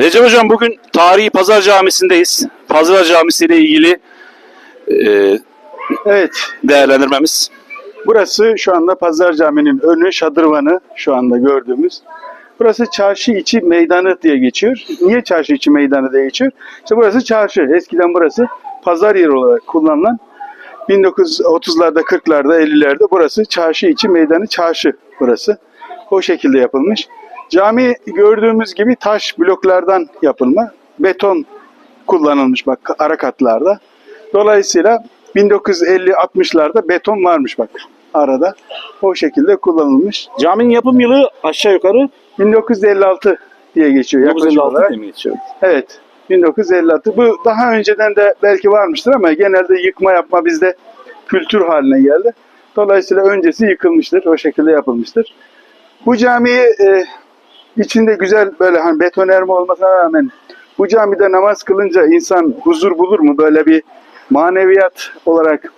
Recep Hocam bugün Tarihi Pazar Camisi'ndeyiz. Pazar Camisi ile ilgili e, Evet, değerlendirmemiz. burası şu anda Pazar Camii'nin önü, şadırvanı şu anda gördüğümüz. Burası çarşı içi meydanı diye geçiyor. Niye çarşı içi meydanı diye geçiyor? İşte burası çarşı. Eskiden burası pazar yeri olarak kullanılan 1930'larda, 40'larda, 50'lerde burası çarşı içi meydanı çarşı burası. O şekilde yapılmış. Cami gördüğümüz gibi taş bloklardan yapılma. Beton kullanılmış bak ara katlarda. Dolayısıyla 1950-60'larda beton varmış bak arada. O şekilde kullanılmış. Caminin yapım yılı aşağı yukarı 1956 diye geçiyor yaklaşık 1956 olarak. diye mi geçiyor? Evet. 1956. Bu daha önceden de belki varmıştır ama genelde yıkma yapma bizde kültür haline geldi. Dolayısıyla öncesi yıkılmıştır. O şekilde yapılmıştır. Bu camiyi e, içinde güzel böyle hani betonerme olmasına rağmen bu camide namaz kılınca insan huzur bulur mu? Böyle bir maneviyat olarak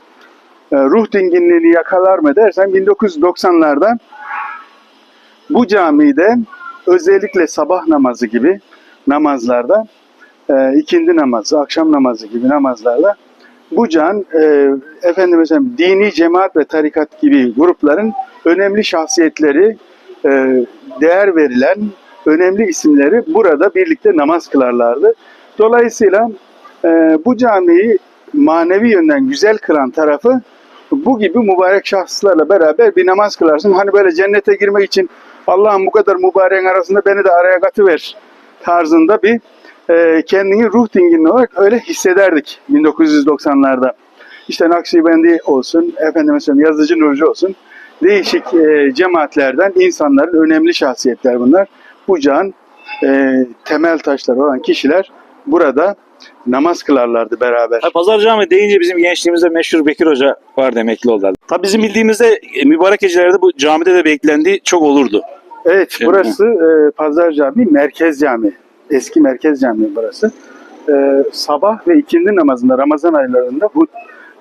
e, ruh dinginliğini yakalar mı dersen 1990'larda bu camide özellikle sabah namazı gibi namazlarda e, ikindi namazı, akşam namazı gibi namazlarda bu can e, efendim mesela dini cemaat ve tarikat gibi grupların önemli şahsiyetleri değer verilen önemli isimleri burada birlikte namaz kılarlardı. Dolayısıyla e, bu camiyi manevi yönden güzel kılan tarafı bu gibi mübarek şahıslarla beraber bir namaz kılarsın. Hani böyle cennete girmek için Allah'ım bu kadar mübareğin arasında beni de araya katıver tarzında bir e, kendini ruh dinginliği olarak öyle hissederdik 1990'larda. İşte Nakşibendi olsun, efendim mesela Yazıcı Nurcu olsun. Değişik e, cemaatlerden insanların önemli şahsiyetler bunlar. Bu can e, temel taşları olan kişiler burada namaz kılarlardı beraber. Ha, Pazar Camii deyince bizim gençliğimizde meşhur Bekir Hoca vardı emekli oldu. Tabii bizim bildiğimizde e, mübarek gecelerde bu camide de beklendiği çok olurdu. Evet, burası e, Pazar Camii, Merkez Cami. Eski Merkez Camii burası. E, sabah ve ikindi namazında, Ramazan aylarında bu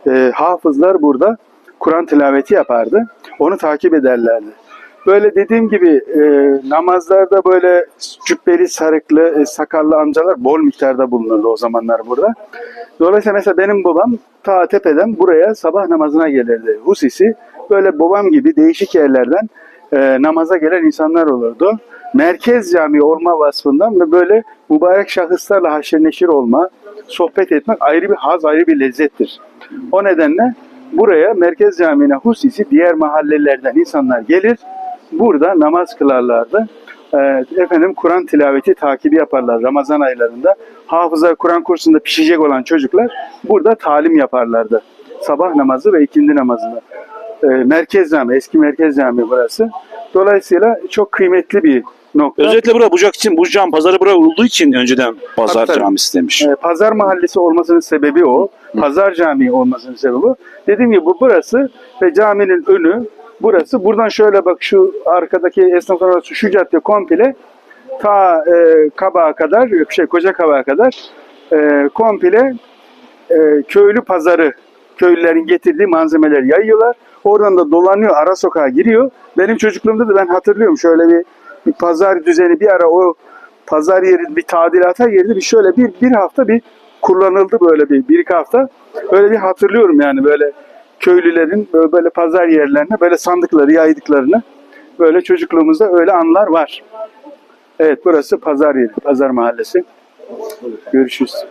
e, hafızlar burada Kur'an tilaveti yapardı. Onu takip ederlerdi. Böyle dediğim gibi e, namazlarda böyle cübbeli, sarıklı, e, sakallı amcalar bol miktarda bulunurdu o zamanlar burada. Dolayısıyla mesela benim babam ta tepeden buraya sabah namazına gelirdi. Husisi böyle babam gibi değişik yerlerden e, namaza gelen insanlar olurdu. Merkez cami olma vasfından ve böyle mübarek şahıslarla haşır neşir olma, sohbet etmek ayrı bir haz, ayrı bir lezzettir. O nedenle buraya Merkez Camii'ne husisi diğer mahallelerden insanlar gelir, burada namaz kılarlardı. Ee, efendim Kur'an tilaveti takibi yaparlar Ramazan aylarında. Hafıza Kur'an kursunda pişecek olan çocuklar burada talim yaparlardı. Sabah namazı ve ikindi namazında. Ee, merkez cami, eski merkez cami burası. Dolayısıyla çok kıymetli bir nokta. Özellikle bura Bucak için, bu cam pazarı bura olduğu için önceden Pazar Tabii. Camisi demiş. Ee, Pazar mahallesi olmasının sebebi o. Pazar Camii olmasının sebebi o. Dediğim gibi bu burası ve caminin önü burası. Buradan şöyle bak şu arkadaki esnaf arası şu cadde komple ta e, Kabağa kadar, şey Koca Kabağa kadar e, komple e, köylü pazarı köylülerin getirdiği malzemeleri yayıyorlar. Oradan da dolanıyor, ara sokağa giriyor. Benim çocukluğumda da ben hatırlıyorum şöyle bir, bir pazar düzeni bir ara o pazar yeri bir tadilata girdi. Bir şöyle bir, bir hafta bir kullanıldı böyle bir, bir iki hafta. Öyle bir hatırlıyorum yani böyle köylülerin böyle, böyle pazar yerlerine böyle sandıkları yaydıklarını böyle çocukluğumuzda öyle anlar var. Evet burası pazar yeri, pazar mahallesi. Görüşürüz.